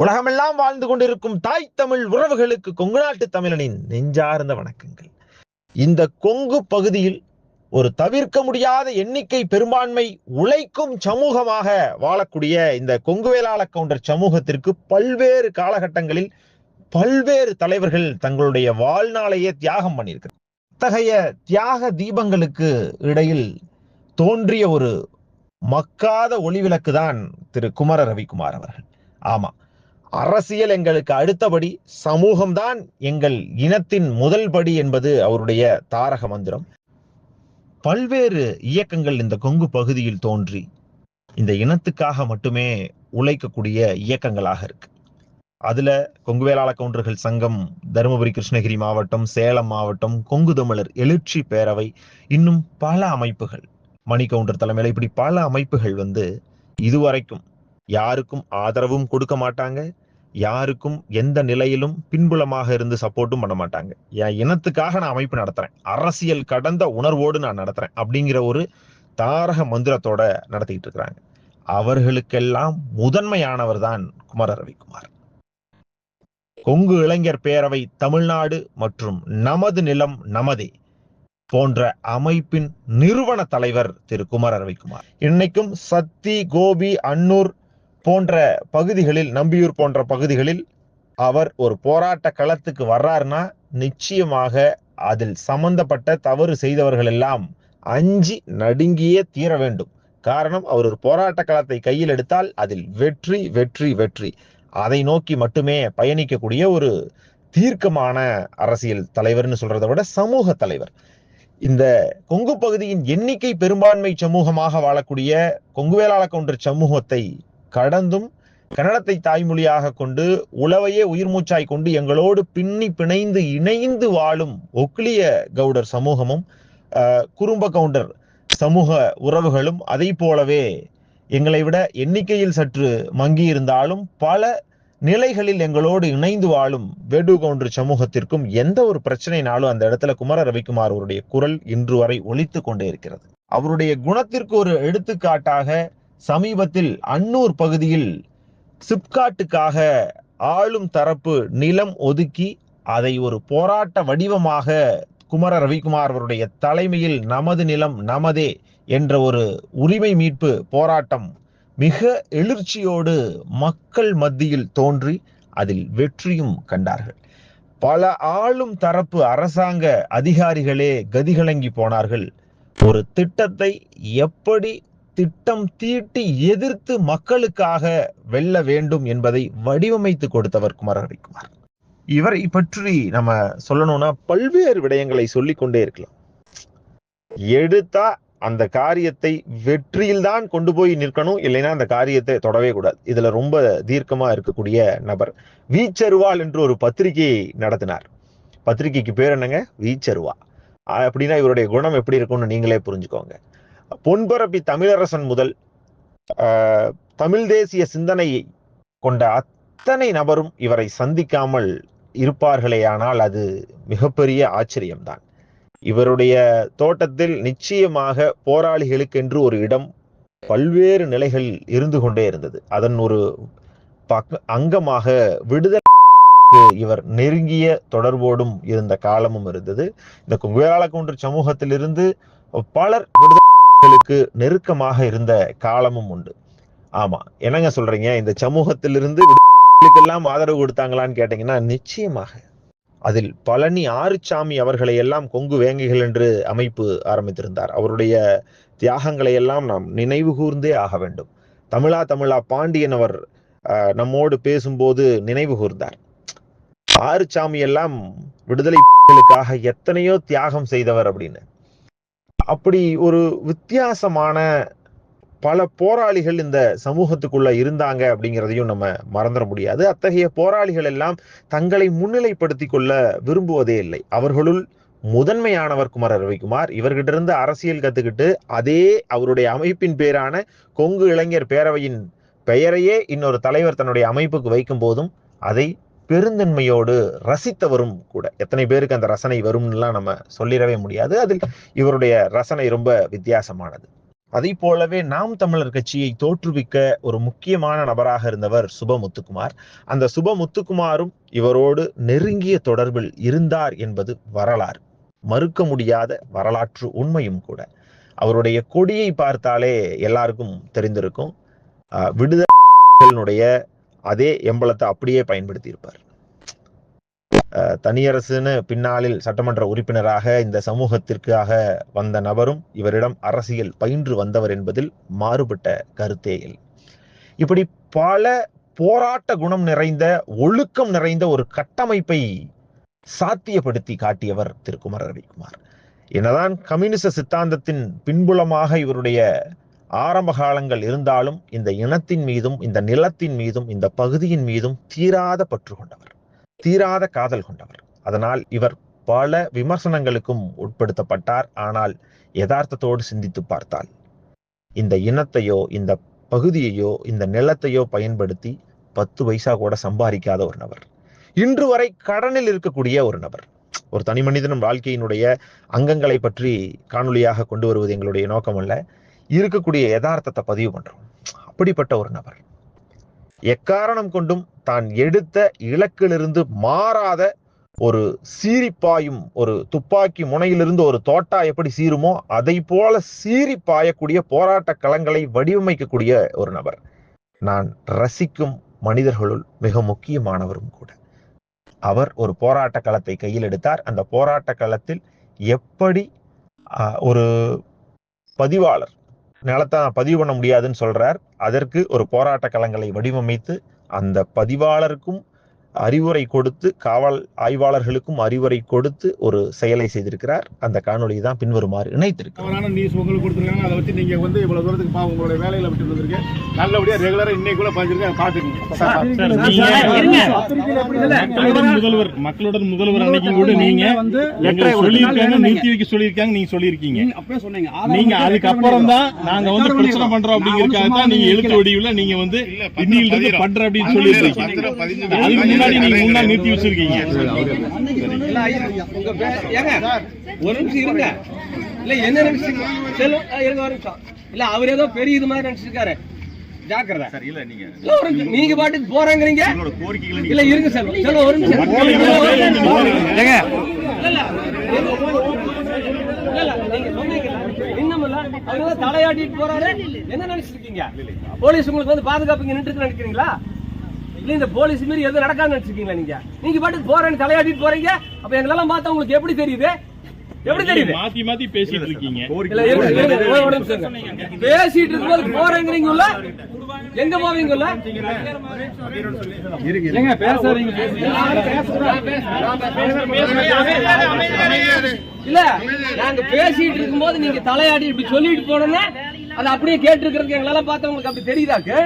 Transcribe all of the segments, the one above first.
உலகமெல்லாம் வாழ்ந்து கொண்டிருக்கும் தாய் தமிழ் உறவுகளுக்கு கொங்கு நாட்டு தமிழனின் நெஞ்சார்ந்த வணக்கங்கள். இந்த கொங்கு பகுதியில் ஒரு தவிர்க்க முடியாத எண்ணிக்கை பெரும்பான்மை உழைக்கும் சமூகமாக வாழக்கூடிய இந்த கொங்கு வேளாள கவுண்டர் சமூகத்திற்கு பல்வேறு காலகட்டங்களில் பல்வேறு தலைவர்கள் தங்களுடைய வாழ்நாளையே தியாகம் பண்ணியிருக்கிறார். அத்தகைய தியாக தீபங்களுக்கு இடையில் தோன்றிய ஒரு மக்காத ஒளிவிளக்கு தான் திரு குமர ரவிக்குமார் அவர்கள். ஆமா அரசியல் எங்களுக்கு அடுத்தபடி சமூகம்தான் எங்கள் இனத்தின் முதல் படி என்பது அவருடைய தாரக மந்திரம். பல்வேறு இயக்கங்கள் இந்த கொங்கு பகுதியில் தோன்றி இந்த இனத்துக்காக மட்டுமே உழைக்கக்கூடிய இயக்கங்களாக இருக்கு. அதுல கொங்கு வேளாள கவுண்டர்கள் சங்கம் தருமபுரி கிருஷ்ணகிரி மாவட்டம் சேலம் மாவட்டம் கொங்கு தமிழர் எழுச்சி பேரவை இன்னும் பல அமைப்புகள். மணி கவுண்டர் தலைமையில இப்படி பல அமைப்புகள் வந்து இதுவரைக்கும் யாருக்கும் ஆதரவும் கொடுக்க மாட்டாங்க. யாருக்கும் எந்த நிலையிலும் பின்புலமாக இருந்து சப்போர்ட்டும் பண்ண மாட்டாங்க. என் இனத்துக்காக நான் அமைப்பு நடத்துறேன். அரசியல் கடந்த உணர்வோடு நான் நடத்துறேன் அப்படிங்கிற ஒரு தாரக மந்திரத்தோட நடத்திக்கிட்டு இருக்கிறாங்க. அவர்களுக்கெல்லாம் முதன்மையானவர் தான் குமார ரவிக்குமார். கொங்கு இளைஞர் பேரவை தமிழ்நாடு மற்றும் நமது நிலம் நமதே போன்ற அமைப்பின் நிறுவன தலைவர் திரு குமர ரவிக்குமார். இன்னைக்கும் சத்தி கோபி அன்னூர் போன்ற பகுதிகளில் நம்பியூர் போன்ற பகுதிகளில் அவர் ஒரு போராட்ட களத்துக்கு வர்றாருன்னா நிச்சயமாக அதில் சம்பந்தப்பட்ட தவறு செய்தவர்கள் எல்லாம் அஞ்சி நடுங்கியே தீர வேண்டும். காரணம் அவர் ஒரு போராட்ட களத்தை கையில் எடுத்தால் அதில் வெற்றி வெற்றி வெற்றி. அதை நோக்கி மட்டுமே பயணிக்கக்கூடிய ஒரு தீர்க்கமான அரசியல் தலைவர்னு சொல்றதை விட சமூக தலைவர். இந்த கொங்கு பகுதியின் எண்ணிக்கை பெரும்பான்மை சமூகமாக வாழக்கூடிய கொங்குவேலாள கவுண்டர் சமூகத்தை கடந்தும் கன்னடத்தை தாய்மொழியாக கொண்டு உளவையே உயிர் மூச்சாய் கொண்டு எங்களோடு பின்னி பிணைந்து இணைந்து வாழும் ஒக்லிய கவுடர் சமூகமும் குறும்ப கவுண்டர் சமூக உறவுகளும் அதை போலவே எங்களை விட எண்ணிக்கையில் சற்று மங்கி இருந்தாலும் பல நிலைகளில் எங்களோடு இணைந்து வாழும் வேடு கவுண்டர் சமூகத்திற்கும் எந்த ஒரு பிரச்சனைனாலும் அந்த இடத்துல குமர ரவிக்குமார் அவருடைய குரல் இன்று வரை ஒழித்து கொண்டே இருக்கிறது. அவருடைய குணத்திற்கு ஒரு எடுத்துக்காட்டாக சமீபத்தில் அன்னூர் பகுதியில் சிப்காட்டுக்காக ஆளும் தரப்பு நிலம் ஒதுக்கி அதை ஒரு போராட்ட வடிவமாக குமர ரவிக்குமார் அவருடைய தலைமையில் நமது நிலம் நமதே என்ற ஒரு உரிமை மீட்பு போராட்டம் மிக எழுச்சியோடு மக்கள் மத்தியில் தோன்றி அதில் வெற்றியும் கண்டார்கள். பல ஆளும் தரப்பு அரசாங்க அதிகாரிகளே கதிகலங்கி போனார்கள். ஒரு திட்டத்தை எப்படி திட்டம் தீட்டி எதிர்த்து மக்களுக்காக வெல்ல வேண்டும் என்பதை வடிவமைத்து கொடுத்தவர் குமார ஹரிக்குமார் இவரை பற்றி நம்ம சொல்லணும்னா பல்வேறு விடயங்களை சொல்லிக் கொண்டே இருக்கலாம். எடுத்தா அந்த காரியத்தை வெற்றியில் தான் கொண்டு போய் நிற்கணும் இல்லைன்னா அந்த காரியத்தை தொடவே கூடாது. இதுல ரொம்ப தீர்க்கமா இருக்கக்கூடிய நபர் வீச்சருவால் என்று ஒரு பத்திரிகையை நடத்தினார். பத்திரிகைக்கு பேர் என்னங்க? வீச்சருவா அப்படின்னா இவருடைய குணம் எப்படி இருக்கும்னு நீங்களே புரிஞ்சுக்கோங்க. பொன்பரப்பி தமிழரசன் முதல் தமிழ் தேசிய சிந்தனையை கொண்ட அத்தனை நபரும் இவரை சந்திக்காமல் இருப்பார்களேயானால் அது மிகப்பெரிய ஆச்சரியம்தான். இவருடைய தோட்டத்தில் நிச்சயமாக போராளிகளுக்கென்று ஒரு இடம் பல்வேறு நிலைகளில் இருந்து கொண்டே இருந்தது. அதன் ஒரு பக் அங்கமாக விடுதலை இவர் நெருங்கிய தொடர்போடும் இருந்த காலமும் இருந்தது. இந்த குங்குவேளாள கவுண்டர் சமூகத்திலிருந்து பலர் விடுதலை விடுதலைகளுக்கு நெருக்கமாக இருந்த காலமும் உண்டு. ஆமா. என்னங்க சொல்றீங்க? இந்த சமூகத்திலிருந்து எல்லாம் ஆதரவு கொடுத்தாங்களான்னு கேட்டீங்கன்னா நிச்சயமாக. அதில் பழனி ஆறுசாமி அவர்களை எல்லாம் கொங்கு வேங்கைகள் என்று அமைப்பு ஆரம்பித்திருந்தார். அவருடைய தியாகங்களை எல்லாம் நாம் நினைவு கூர்ந்தே ஆக வேண்டும். தமிழா தமிழா பாண்டியன் அவர் நம்மோடு பேசும்போது நினைவு கூர்ந்தார். ஆறுச்சாமி எல்லாம் விடுதலைக்காக எத்தனையோ தியாகம் செய்தவர் அப்படின்னு. அப்படி ஒரு வித்தியாசமான பல போராளிகள் இந்த சமூகத்துக்குள்ள இருந்தாங்க அப்படிங்கிறதையும் நம்ம மறந்துட முடியாது. அத்தகைய போராளிகள் எல்லாம் தங்களை முன்னிலைப்படுத்தி கொள்ள விரும்புவதே இல்லை. அவர்களுள் முதன்மையானவர் குமார ரவிக்குமார். இவர்கிட்ட இருந்து அரசியல் கத்துக்கிட்டு அதே அவருடைய அமைப்பின் பேரான கொங்கு இளைஞர் பேரவையின் பெயரையே இன்னொரு தலைவர் தன்னுடைய அமைப்புக்கு வைக்கும் போதும் அதை பெருந்தன்மையோடு ரசித்தவரும் கூட. எத்தனை பேருக்கு அந்த ரசனை வரும்னுலாம் நம்ம சொல்லிடவே முடியாது. அதில் இவருடைய ரசனை ரொம்ப வித்தியாசமானது. அதை போலவே நாம் தமிழர் கட்சியை தோற்றுவிக்க ஒரு முக்கியமான நபராக இருந்தவர் சுப முத்துக்குமார் அந்த சுப முத்துக்குமாரும் இவரோடு நெருங்கிய தொடர்பில் இருந்தார் என்பது வரலாறு. மறுக்க முடியாத வரலாற்று உண்மையும் கூட. அவருடைய கொடியை பார்த்தாலே எல்லாருக்கும் தெரிந்திருக்கும். ஆஹ் விடுதலைகளுடைய அதே எம்பளத்தை அப்படியே பயன்படுத்தி இருப்பார் ஆஹ் தனியரசுன்னு பின்னாளில் சட்டமன்ற உறுப்பினராக இந்த சமூகத்திற்காக வந்த நபரும் இவரிடம் அரசியல் பயின்று வந்தவர் என்பதில் மாறுபட்ட கருத்தே இல்லை. இப்படி பல போராட்ட குணம் நிறைந்த ஒழுக்கம் நிறைந்த ஒரு கட்டமைப்பை சாத்தியப்படுத்தி காட்டியவர் திரு. குமர ரவிக்குமார் என்னதான் கம்யூனிச சித்தாந்தத்தின் பின்புலமாக இவருடைய ஆரம்ப காலங்கள் இருந்தாலும் இந்த இனத்தின் மீதும் இந்த நிலத்தின் மீதும் இந்த பகுதியின் மீதும் தீராத பற்று கொண்டவர். தீராத காதல் கொண்டவர். அதனால் இவர் பல விமர்சனங்களுக்கும் உட்படுத்தப்பட்டார். ஆனால் யதார்த்தத்தோடு சிந்தித்து பார்த்தால் இந்த இனத்தையோ இந்த பகுதியையோ இந்த நிலத்தையோ பயன்படுத்தி பத்து பைசா கூட சம்பாதிக்காத ஒரு நபர். இன்று வரை கடனில் இருக்கக்கூடிய ஒரு நபர். ஒரு தனி மனிதனும் வாழ்க்கையினுடைய அங்கங்களை பற்றி காணொளியாக கொண்டு வருவது எங்களுடைய நோக்கம் அல்ல இருக்கக்கூடிய யதார்த்தத்தை பதிவு பண்றோம். அப்படிப்பட்ட ஒரு நபர். எக்காரணம் கொண்டும் தான் எடுத்த இலக்கிலிருந்து மாறாத ஒரு சீரிப்பாயும் ஒரு துப்பாக்கி முனையிலிருந்து ஒரு தோட்டா எப்படி சீருமோ அதை போல சீறி பாயக்கூடிய போராட்ட களங்களை வடிவமைக்கக்கூடிய ஒரு நபர். நான் ரசிக்கும் மனிதர்களுள் மிக முக்கியமானவரும் கூட. அவர் ஒரு போராட்ட களத்தை கையில் எடுத்தார். அந்த போராட்ட களத்தில் எப்படி ஒரு பதிவாளர் நிலத்தை பதிவு பண்ண முடியாதுன்னு சொல்றார். அதற்கு ஒரு போராட்ட களங்களை வடிவமைத்து அந்த பதிவாளருக்கும் அறிவுரை கொடுத்து காவல் ஆய்வாளர்களுக்கும் அறிவுரை கொடுத்து ஒரு செயலை செய்திருக்கிறார். அந்த காணொளி தான் பின்வருமாறு இணைத்திருக்கிறார். நியூஸ் உங்களுக்கு கொடுத்துருக்காங்க. அதை வச்சு நீங்க வந்து இவ்வளவு தூரத்துக்கு பாவம் உங்களுடைய வேலையில விட்டு நல்லபடியா ரெகுலரா இன்னைக்குள்ள பதிஞ்சிருக்கேன் பாத்துக்கோங்க. முதல்வர் மக்களோட முதல்வர் அன்னைக்கு கூட நீங்க சொல்லியிருக்காங்க நிறுத்தி வைக்க சொல்லியிருக்காங்க நீங்க சொல்லியிருக்கீங்க. சொன்னீங்க. நீங்க அதுக்கப்புறம் தான் நாங்க வந்து பிரச்சனை பண்றோம் அப்படிங்கறதுக்காக தான் நீங்க எழுத்து வடிவுல நீங்க வந்து இன்னில இருந்து பண்ற அப்படின்னு சொல்லியிருக்கீங்க. அதுக்கு முன்னாடி நீங்க நிறுத்தி வச்சிருக்கீங்க. ஏங்க, ஒரு நிமிஷம் இருங்க. இல்ல என்ன இருங்க ஒரு நிமிஷம். இல்ல அவர் ஏதோ பெரிய இது மாதிரி நினைச்சிருக்காரு. ஜாக்கிரதை. இல்ல நீங்க பாட்டுக்கு போறாங்கறீங்க. கோரிக்கைகளை இல்ல இருங்க செல்வம் செல்வம் ஒரு நிமிஷம். ஏதோ தலையாட்டிட்டு போறாரு. என்ன நினைச்சிருக்கீங்க போலீஸ் உங்களுக்கு வந்து பாதுகாப்பு நின்று நினைக்கிறீங்களா இல்ல இந்த போலீஸ் மாரி எதுவும் நடக்காதுன்னு நினைச்சிருக்கீங்களா நீங்க? நீங்க பாட்டுக்கு போறேன்னு தலையாட்டிட்டு போறீங்க. அப்ப எங்களெல்லாம் பார்த்தா உங்களுக்கு எப்படி தெரியுது? எப்படி தெரியுது? மாத்தி மாத்தி பேசிட்டு இருக்கீங்க. இருங்க, இருங்க, இருங்க. பேசிட்டு இருக்கும்போது போறேங்கிறீங்கல்ல? எங்க போவீங்கல்ல? ஏங்க பேசாதீங்க. இல்ல நாங்க பேசிட்டு இருக்கும்போது நீங்க தலையாடி இப்படி சொல்லிட்டு போனோம்னா அதை அப்படியே கேட்டு இருக்கிறதுக்கு எங்களால பார்த்தா உங்களுக்கு அப்படி தெரியுதாக்கு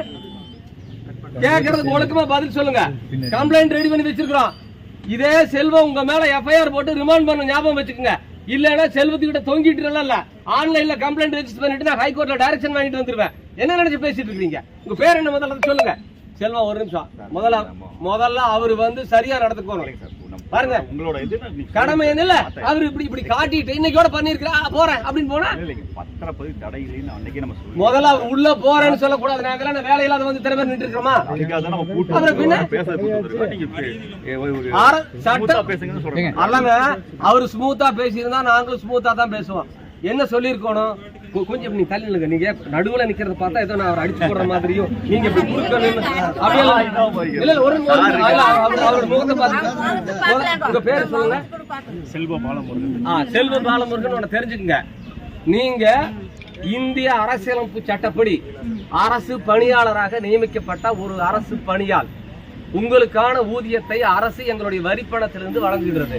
கேக்குறதுக்கு ஒழுக்கமா பதில் சொல்லுங்க. கம்ப்ளைண்ட் ரெடி பண்ணி வச்சிருக்கிறோம். இதே செல்வம் உங்க மேல எஃப்ஐஆர் போட்டு ரிமாண்ட் பண்ண ஞாபகம் வச்சுக்கோங்க. இல்லன்னா செல்வத்துக்கிட்ட தொங்கிட்டு இல்ல. ஆன்லைன்ல கம்ப்ளைண்ட் ரெஜிஸ்டர் பண்ணிட்டு நான் ஹைகோர்ட்ல டைரக்ஷன் வாங்கிட்டு வந்துருவேன். என்ன நினைச்சு பேசிட்டு இருக்கீங்க? உங்க பேர் என்ன முதல்ல சொல்லுங்க. செல்வம் ஒரு நிமிஷம். முதல்ல முதல்ல அவர் வந்து சரியா நடந்துக்கணும். பாருங்க. உங்களோட கடமை என்ன அவர் இப்படி இப்படி காட்டிட்டு இன்னைக்கோட பண்ணிருக்கிறா போறேன் அப்படின்னு போனா? இல்லைங்க பத்திரப்பதிவு தடை இல்லைன்னு அன்னைக்கே நம்ம சொல்லி முதல்ல அவர் உள்ள போறேன்னு சொல்லக்கூடாது. நாங்க எல்லாம் வேலையில்லாத வந்து திறமை நின்று இருக்கிறோமா? அப்புறம் பின்ன? சட்டம் அல்லங்க அவரு ஸ்மூத்தா பேசியிருந்தா நாங்களும் ஸ்மூத்தா தான் பேசுவோம். என்ன சொல்லியிருக்கணும்? கொஞ்சம் இப்படி தள்ளி நில்லுங்க. நீங்க நடுவுல நிக்கிறத பார்த்தா ஏதோ நான் அவர் அடிச்சு போடுற மாதிரியும் நீங்க இப்படி இல்ல இல்ல ஒரு அவரோட முகத்தை பார்த்து உங்க பேர் சொல்லுங்க. செல்வ பாலமுருகன். ஆ, செல்வ பாலமுருகன் உன்னை தெரிஞ்சுக்குங்க. நீங்க இந்திய அரசியலமைப்பு சட்டப்படி அரசு பணியாளராக நியமிக்கப்பட்ட ஒரு அரசு பணியாள். உங்களுக்கான ஊதியத்தை அரசு எங்களுடைய வரிப்பணத்திலிருந்து வழங்குகிறது.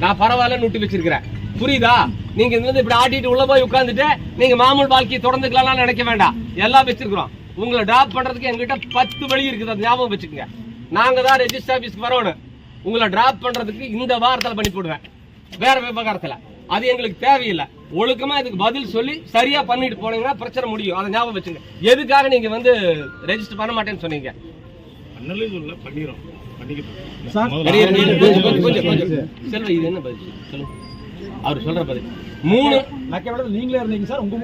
நான் பரவாயில்லன்னு விட்டு வச்சிருக்கிறேன். புரியுதா? நீங்க இதுல இருந்து இப்படி ஆட்டிட்டு உள்ள போய் உட்கார்ந்துட்டு நீங்க மாமூல் வாழ்க்கையை தொடர்ந்துக்கலாம் நினைக்க வேண்டாம். எல்லாம் வச்சிருக்கிறோம். உங்களை டிராப் பண்றதுக்கு எங்ககிட்ட பத்து வழி இருக்குது. அது ஞாபகம் வச்சுக்கோங்க. நாங்க தான் ரெஜிஸ்டர் ஆபீஸ்க்கு வரணும். உங்களை டிராப் பண்றதுக்கு இந்த வாரத்தில் பண்ணி போடுவேன். வேற விவகாரத்துல. அது எங்களுக்கு தேவையில்லை. ஒழுக்கமா இதுக்கு பதில் சொல்லி சரியா பண்ணிட்டு போனீங்கன்னா பிரச்சனை முடியும். அதை ஞாபகம் வச்சுங்க எதுக்காக நீங்க வந்து ரெஜிஸ்டர் பண்ண மாட்டேன்னு சொன்னீங்க? பண்ணலே சொல்ல பண்ணிடுறோம். செல்வ இது என்ன பதில்? சொல்லுங்க அவர் சொல்ற பதில். மூணு. நீங்களே இருந்தீங்க சார். உங்க.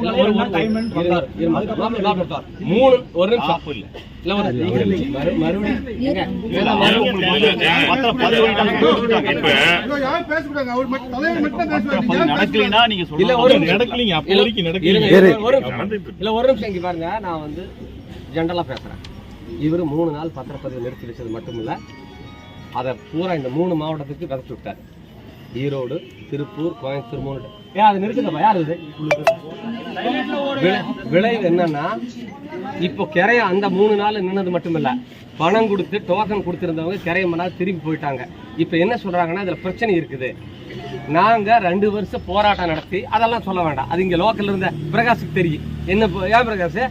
மூணு ஒரு நிமிஷம். இல்ல. ஒரு நிமிஷம். பாருங்க. நான் வந்து ஜென்ரலா பேசுறேன். இவரு மூணு நாள் பத்திரப்பதிவு நிறுத்தி வச்சது மட்டும் இல்ல. அதை பூரா இந்த மூணு மாவட்டத்துக்கு விதைச்சு விட்டார். ஈரோடு திருப்பூர் கோயம்புத்தூர் மூணு ஏன் அது நிறுத்துங்கப்பா. யார் இது? விளை- விளைவு என்னன்னா இப்போ கிரைய அந்த மூணு நாள் நின்னது மட்டும் இல்லை பணம் கொடுத்து டோக்கன் கொடுத்துருந்தவங்க கிரைய மணி திரும்பி போயிட்டாங்க. இப்போ என்ன சொல்கிறாங்கன்னா இதில் பிரச்சனை இருக்குது. நாங்கள் ரெண்டு வருஷம் போராட்டம் நடத்தி அதெல்லாம் சொல்ல வேண்டாம். அது இங்கே லோக்கல்ல இருந்த பிரகாஷுக்கு தெரியும். என்ன ஏன் பிரகாஷ்?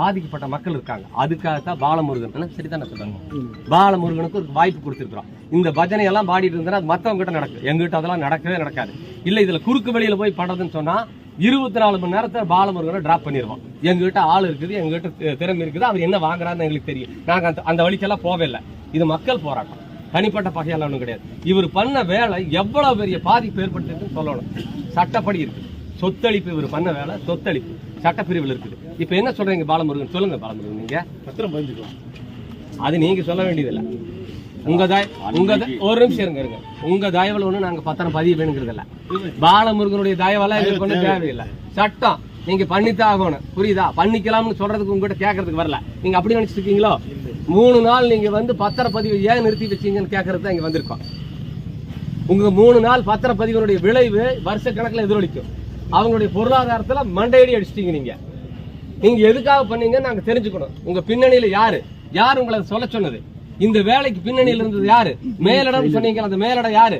பாதிக்கப்பட்ட மக்கள் இருக்காங்க. அதுக்காகத்தான் பாலமுருகன். என்ன சரிதானே சொல்றாங்க. பாலமுருகனுக்கு ஒரு வாய்ப்பு கொடுத்துருக்கோம் இந்த பஜனை எல்லாம் பாடிட்டு இருந்தா அது மத்தவங்க கிட்ட நடக்கும் எங்கிட்ட அதெல்லாம் நடக்கவே நடக்காது. இல்ல இதுல குறுக்கு வெளியில போய் பண்றதுன்னு சொன்னா இருபத்தி நாலு மணி நேரத்தை பாலமுருகனை டிராப் பண்ணிடுவோம் எங்ககிட்ட ஆள் இருக்குது எங்ககிட்ட திறமை இருக்குது. அவர் என்ன வாங்குறாருன்னு எங்களுக்கு தெரியும். நாங்க அந்த அந்த வழிக்கெல்லாம் போவே இல்லை இது மக்கள் போராட்டம். தனிப்பட்ட பகையெல்லாம் ஒன்றும் கிடையாது. இவர் பண்ண வேலை எவ்வளவு பெரிய பாதிப்பு ஏற்படுத்திருக்குன்னு சொல்லணும். சட்டப்படி இருக்கு. சொத்தளிப்பு இவர் பண்ண வேலை சொத்தளிப்பு. சட்டப்பிரிவில் இருக்குது. இப்ப என்ன சொல்றீங்க பாலமுருகன்? சொல்லுங்க பாலமுருகன் நீங்க. பத்திரம் பதிஞ்சுக்கலாம் அது நீங்க சொல்ல வேண்டியதில்லை. உங்க தாய் உங்க த- ஒரு நிமிஷம் இருங்க இருங்க. உங்க தயவுல ஒண்ணு நாங்க பத்திரம் பதிவு வேணுங்கிறது இல்ல. பாலமுருகனுடைய தயவெல்லாம் எங்களுக்கு ஒண்ணு தேவையில்லை. சட்டம். நீங்க பண்ணித்தான் ஆகணும். புரியுதா? பண்ணிக்கலாம்னு சொல்றதுக்கு உங்ககிட்ட கேட்கறதுக்கு வரல. நீங்க அப்படி நினைச்சிட்டு இருக்கீங்களோ? மூணு நாள் நீங்க வந்து பத்திரப்பதிவு ஏன் நிறுத்தி வச்சீங்கன்னு கேட்கறது தான் இங்க வந்திருக்கோம். உங்க மூணு நாள் பத்திரப்பதிவினுடைய விளைவு வருஷ கணக்குல எதிரொலிக்கும். அவங்களுடைய பொருளாதாரத்துல மண்டையடி அடிச்சிட்டீங்க நீங்க. நீங்க எதுக்காக பண்ணீங்க நாங்க தெரிஞ்சுக்கணும். உங்க பின்னணியில யாரு? யார் உங்களை சொல்ல சொன்னது? இந்த வேலைக்கு பின்னணியில இருந்தது யாரு? மேலிடம் சொன்னீங்க அந்த மேலிடம் யாரு?